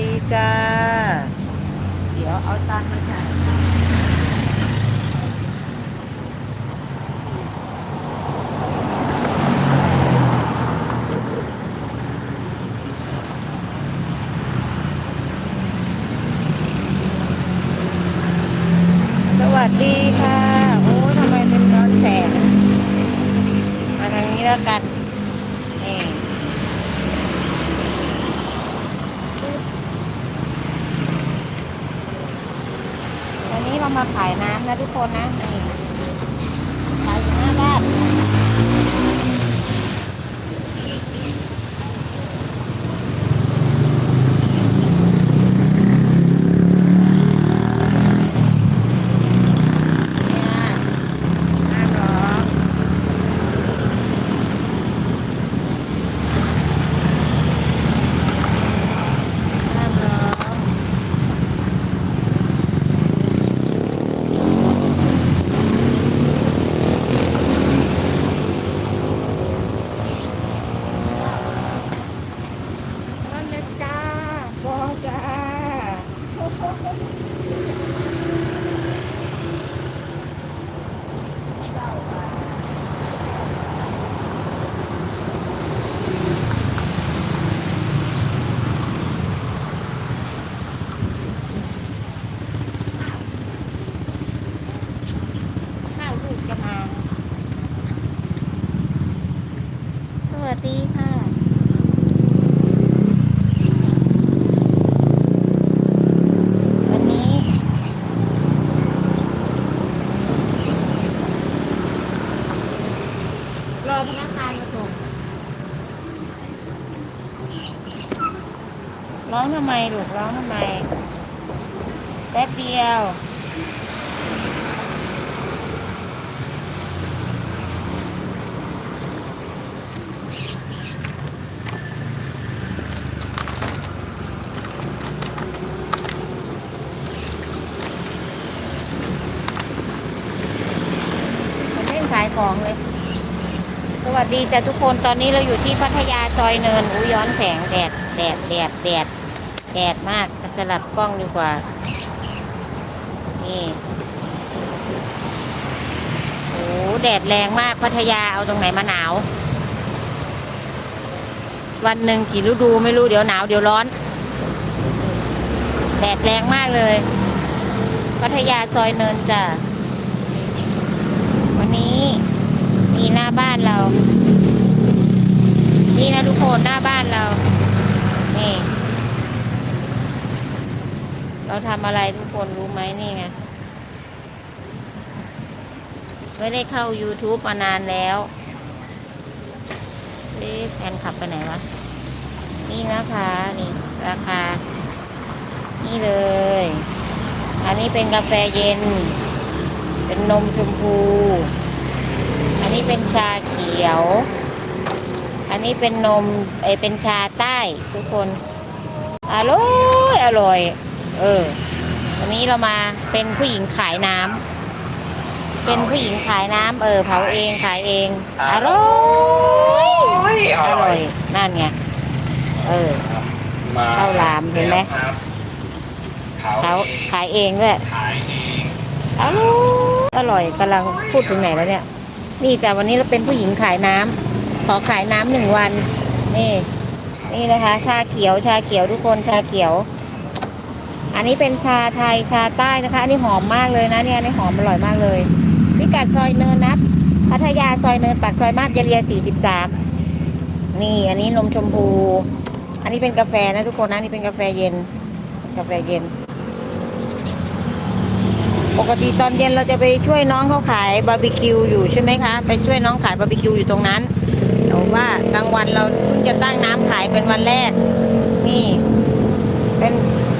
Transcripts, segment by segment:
ดีจ้า เดี๋ยวเอาตังค์มาจ่ายสวัสดีค่ะ โอ้ทำไมเป็นร้อนแสงมาทางนี้แล้วกันนี่ วันนี้เรามาขายน้ำนะทุกคนนะนี่ ไมลูกร้องทำไมแป๊บเดียวมาเล่นขายของเลย สวัสดีจ้ะทุกคนตอนนี้เราอยู่ที่พัทยาซอยเนินอู้ย้อนแสงแดดแดดแดดแดด แดดมากสลับกล้องดีกว่า นี่โอ้แดดแรงมากพัทยาเอาตรงไหนมาหนาว วันหนึ่งกี่ฤดูไม่รู้เดี๋ยวหนาวเดี๋ยวร้อน แดดแรงมากเลย พัทยาซอยเนินจ้ะวันนี้มีหน้าบ้านเรา นี่นะทุกคนหน้าบ้านเรา นี่ เรา ทำอะไรทุกคนรู้ไหมนี่ไง ไม่ได้เข้า YouTube มานานแล้วเอ๊ะแฟนขับไปไหนวะ นี่นะคะ นี่ราคา นี่เลย อันนี้เป็นกาแฟเย็น เป็นนมชมพู อันนี้เป็นชาเขียว อันนี้เป็นนม เอเป็นชาใต้ทุกคน อร่อย อร่อย เออ วันนี้เรามาเป็นผู้หญิงขายน้ำเป็นผู้หญิงขายน้ำเออเผาเองขายเองอร่อยอร่อยนั่นไงเออข้าวหลามเห็นไหมเขาขายเองด้วย ขายเองอร่อยอร่อยกำลังพูดถึงไหนแล้วเนี่ย นี่จ้ะวันนี้เราเป็นผู้หญิงขายน้ำขอขายน้ำหนึ่งวัน นี่ นี่นะคะ ชาเขียวชาเขียวทุกคนชาเขียว อันนี้เป็นชาไทยชาใต้นะคะ อันนี้หอมมากเลยนะเนี่ยอันนี้หอมอร่อยมากเลยพิกัดซอยเนินนับพัทยาซอยเนินปากซอยมาบยาเรีย 43 นี่อันนี้นมชมพู อันนี้เป็นกาแฟนะทุกคนนะนี่เป็นกาแฟเย็น กาแฟเย็น ปกติตอนเย็นเราจะไปช่วยน้องเขาขายบาร์บีคิวอยู่ใช่ไหมคะ ไปช่วยน้องขายบาร์บีคิวอยู่ตรงนั้นแต่ว่ากลางวันเราเพิ่งจะตั้งน้ำขายเป็นวันแรก นี่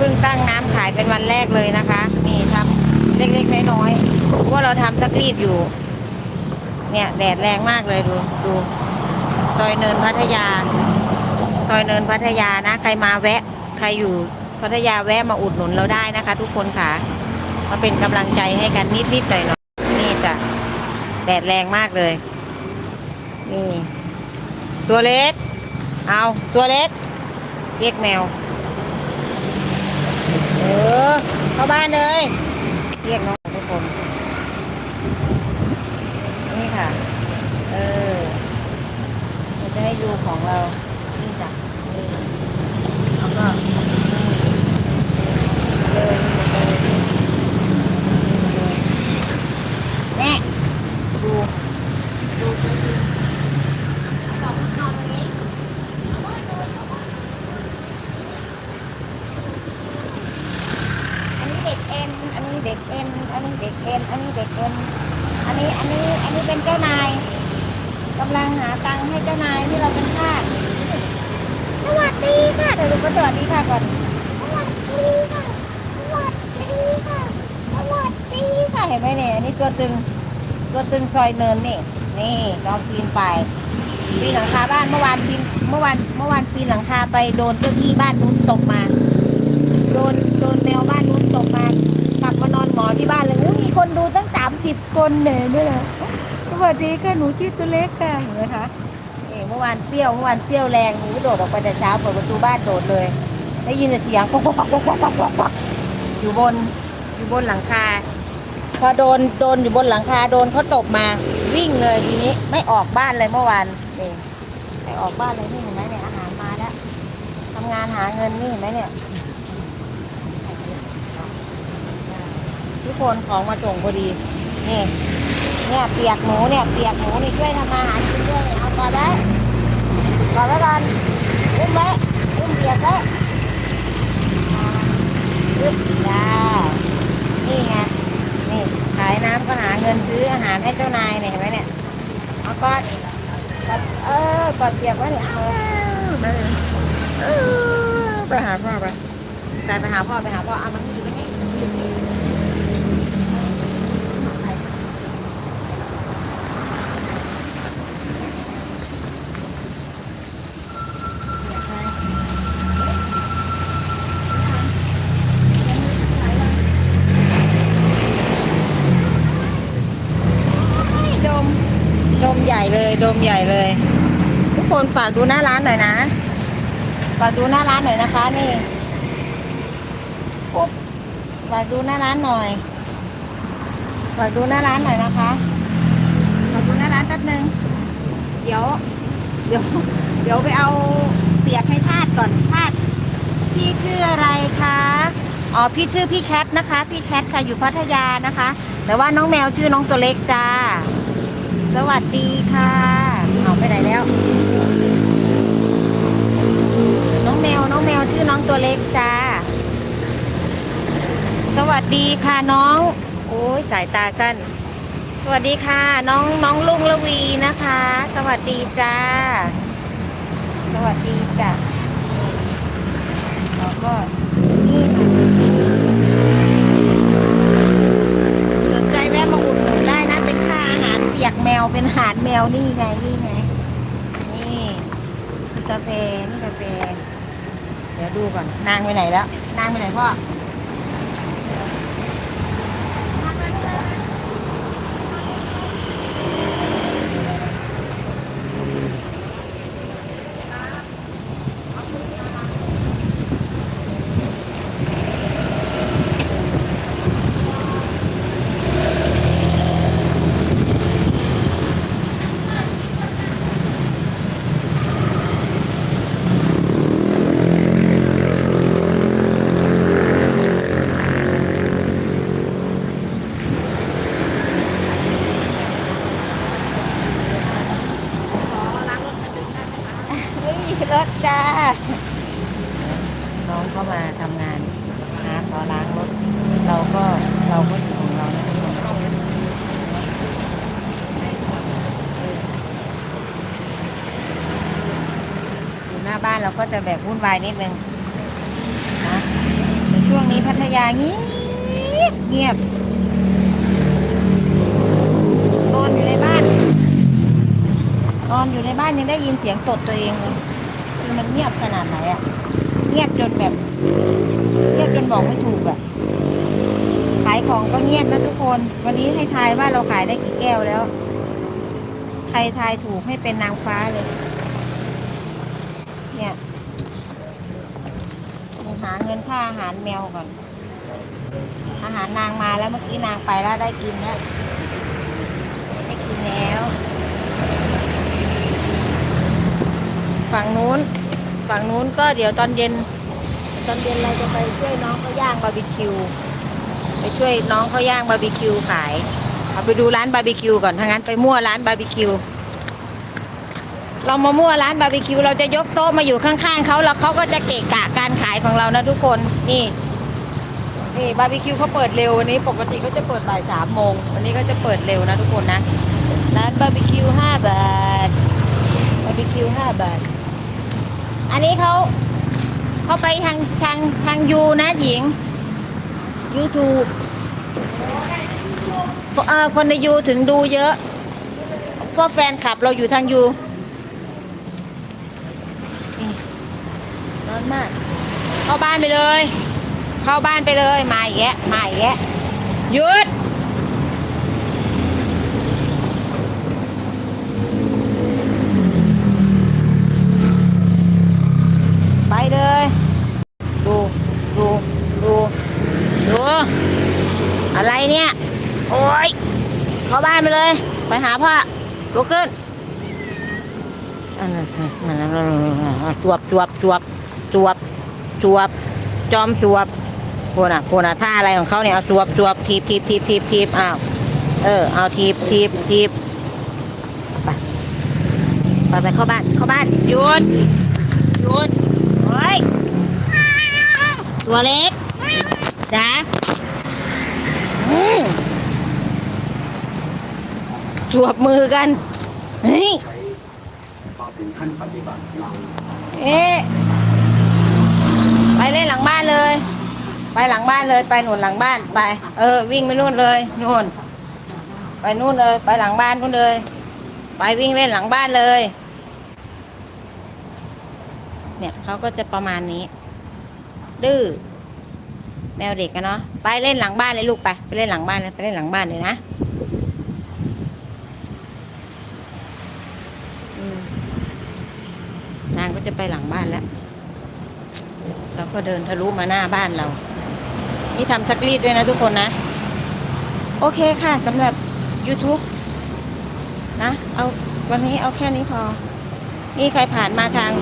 เพิ่งตั้งน้ำขายเป็นวันแรกเลยนะคะ นี่ทำเล็กๆน้อยๆเพราะว่าเราทำสักรีดอยู่ เนี่ยแดดแรงมากเลยดูดูซอยเนินพัทยา ซอยเนินพัทยานะ ใครมาแวะ ใครอยู่พัทยาแวะมาอุดหนุนเราได้นะคะ ทุกคนค่ะมาเป็นกำลังใจให้กันนิดๆหน่อยๆนี่จ้ะแดดแรงมากเลย นี่ ตัวเล็ก เอาตัวเล็กเรียกแมว เข้าบ้านเลย เรียกน้องทุกคน นี่ค่ะ เออเราจะให้ดูของเรา นี่จ้ะแล้วก็นี่เลยนี่เลยนี่เลยแน่ดู ดูดูดูเอาของนอนตรงนี้อันนี้ เอ็น อันนี้เด็กเอ็น อันนี้เด็กเอ็น อันนี้เด็กเอ็น อันนี้ อันนี้ อันนี้เป็นเจ้านายกำลังหาตังค์ให้เจ้านายที่เราเป็นทาสสวัสดีค่ะเดี๋ยวดูก็สวัสดีค่ะก่อน สวัสดีค่ะ สวัสดีค่ะ สวัสดีค่ะ เห็นไหมเนี่ยอันนี้ตัวตึง ตัวตึงซอยเนินนี่ นี่น้องปีนไปปีนหลังคาบ้านเมื่อวานปีนเมื่อวาน เมื่อวานปีนหลังคาไปโดนเจ้าที่บ้านนู้นตกมา โดนโดนแมวบ้านนู้นตกมากลับมานอนหงอที่บ้านเลยอุ๊ยมีคนดูตั้งสามสิบคนเนี่ยด้วยนะสวัสดีค่ะหนูชื่อตัวเล็กค่ะเห็นไหมคะเอ๋เมื่อวานเปรี้ยวเมื่อวานเปรี้ยวแรงหนูโดดออกไปแต่เช้าเปิดประตูบ้านโดดเลย ได้ยินเสียงก๊อกก๊อกกอกก๊อกก๊อกก๊อกอยู่บนอยู่บนหลังคา พอโดนโดนอยู่บนหลังคาโดนเขาตบมาวิ่งเลยทีนี้ไม่ออกบ้านเลยเมื่อวานนี่ไม่ออกบ้านเลยนี่เห็นไหมเนี่ยอาหารมาแล้วทำงานหาเงินนี่เห็นไหมเนี่ย ทุกคนของมาส่งพอดีนี่เนี่ยเปียกหมูเนี่ยเปียกหมูนี่ช่วยทำมาหากินด้วยเนี่ยเอาก่อนไว้ก่อนไว้ก่อนอุ้มไว้อุ้มเปียกไว้ยึดจ้านี่ไงนี่ขายน้ำก็หาเงินซื้ออาหารให้เจ้านายเนี่ยเห็นไหมเนี่ยเอากอนเออกอนเปียกไว้เนี่ยเอาไปเลยเออไปหาพ่อไปไปไปหาพ่อไปหาพ่อเอามันอยู่ตรงนี้ ดม ดมใหญ่เลย ดมใหญ่เลย ทุกคนฝากดูหน้าร้านหน่อยนะ ฝากดูหน้าร้านหน่อยนะคะนี่ปุ๊บฝากดูหน้าร้านหน่อย ฝากดูหน้าร้านหน่อยนะคะฝากดูหน้าร้านแป๊บนึง เดี๋ยว เดี๋ยว เดี๋ยวไปเอาเปียกให้ทาดก่อนทาดพี่ชื่ออะไรคะอ๋อพี่ชื่อพี่แคทนะคะ พี่แคทค่ะอยู่พัทยานะคะ แต่ว่าน้องแมวชื่อน้องตัวเล็กจ้า สวัสดีค่ะเอาไปไหนแล้ว น้องแมวน้องแมวชื่อน้องตัวเล็กจ้า สวัสดีค่ะน้อง โอ้ยสายตาสั้น สวัสดีค่ะ น้องน้องลุงละวีนะคะ สวัสดีจ้า สวัสดีจ้ะแล้วก็นี่ค่ะสนใจแวะมาอุดหนุนได้นะ เป็นค่าอาหารเปียกแมวเป็นอาหารแมวนี่ไงนี่ไง นี่กาแฟนี่กาแฟ เดี๋ยวดูก่อนนางไปไหนแล้ว นางไปไหนพ่อ ไม่มีรถจ้า น้องเข้ามาทำงานหาขอล้างรถ เราก็เราก็อยู่ของเรานะทุกคนอยู่หน้า บ้านเราก็จะแบบวุ่นวายนิดนึงนะช่วงนี้พัทยาเงียบเงียบนอนอยู่ในบ้านนอนอยู่ในบ้านยังได้ยินเสียงตดตัวเองเลยคือมันเงียบขนาดไหนอะเงียบจนแบบ เงียบจนบอกไม่ถูกอะขายของก็เงียบนะทุกคน วันนี้ให้ทายว่าเราขายได้กี่แก้วแล้ว ใครทายถูกให้เป็นนางฟ้าเลย เนี่ยนี่หาเงินค่าอาหารแมวก่อน อาหารนางมาแล้วเมื่อกี้นางไปแล้วได้กินแล้วได้กินแล้ว ฝั่งนู้น ฝั่งนู้นก็เดี๋ยวตอนเย็น ตอนเย็นเราจะไปช่วยน้องเขาย่างบาร์บีคิว ไปช่วยน้องเขาย่างบาร์บีคิวขาย เอาไปดูร้านบาร์บีคิวก่อนถ้างั้นไปมั่วร้านบาร์บีคิว เรามามั่วร้านบาร์บีคิวเราจะยกโต๊ะมาอยู่ข้างๆเขาแล้วเขาก็จะเกะกะการขายของเรานะทุกคนนี่นี่บาร์บีคิวเขาเปิดเร็ววันนี้ ปกติก็จะเปิดบ่ายสามโมงวันนี้ก็จะเปิดเร็วนะทุกคนนะร้านบาร์บีคิวห้าบาทบาร์บีคิวห้าบาท อันนี้เขาเขาไปทางทางทางยูนะหญิง YouTube เออคนในยูถึงดูเยอะเพราะแฟนคลับเราอยู่ทางยูนี่ร้อน มาก เข้าบ้านไปเลย เข้าบ้านไปเลย มาอีกแยะมาอีกแยะหยุดไปเลย ดูดูดูดู อะไรเนี่ย โอ้ยเข้าบ้านไปเลย ไปหาพ่อลุกขึ้นอันนั้นจวบจวบจวบ จวบจวบ จอมจวบพวกน่ะพวกน่ะท่าอะไรของเขาเนี่ยเอาจวบจวบทีบทีบทีบทีบทีบอ้าวเออ เอาทีบทีบทีบไปไปไปเข้าบ้านเข้าบ้านหยุดหยุดโอ้ยตัวเล็กจ้าอืมจวบมือกันเฮ้ยพอถึงขั้นปฏิบัติเราเอ๊ะ ไปเล่นหลังบ้านเลย ไปหลังบ้านเลยไปหนุนหลังบ้านไป เออ วิ่งไปนู่นเลยนู่น ไปนู่นเลย ไปหลังบ้านนู่นเลย ไปวิ่งเล่นหลังบ้านเลย เนี่ยเขาก็จะประมาณนี้ ดื้อแมวเด็กกันเนาะไปเล่นหลังบ้านเลยลูกไปไปเล่นหลังบ้านเลยไปเล่นหลังบ้านเลยนะนางก็จะไปหลังบ้านแล้ว เราก็เดินทะลุมาหน้าบ้านเรา นี่ทำซักรีดด้วยนะทุกคนนะ โอเคค่ะสำหรับ YouTube นะ เอาวันนี้เอาแค่นี้พอ นี่ใครผ่านมาทาง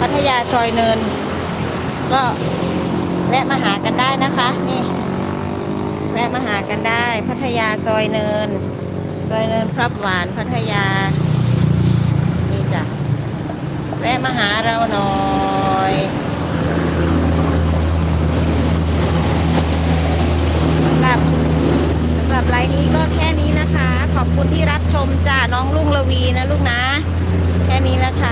พัทยาซอยเนิน ก็แวะมาหากันได้นะคะ นี่ แวะมาหากันได้ พัทยาซอยเนิน ซอยเนินพรับหวานพัทยา นี่จ้ะแวะมาหาเราหน่อยสำหรับสำห รับไลน์นี้ก็แค่นี้นะคะ ขอบคุณที่รับชมจ้าน้องลุงละวีนะลูกนะ แค่นี้ละค่ะ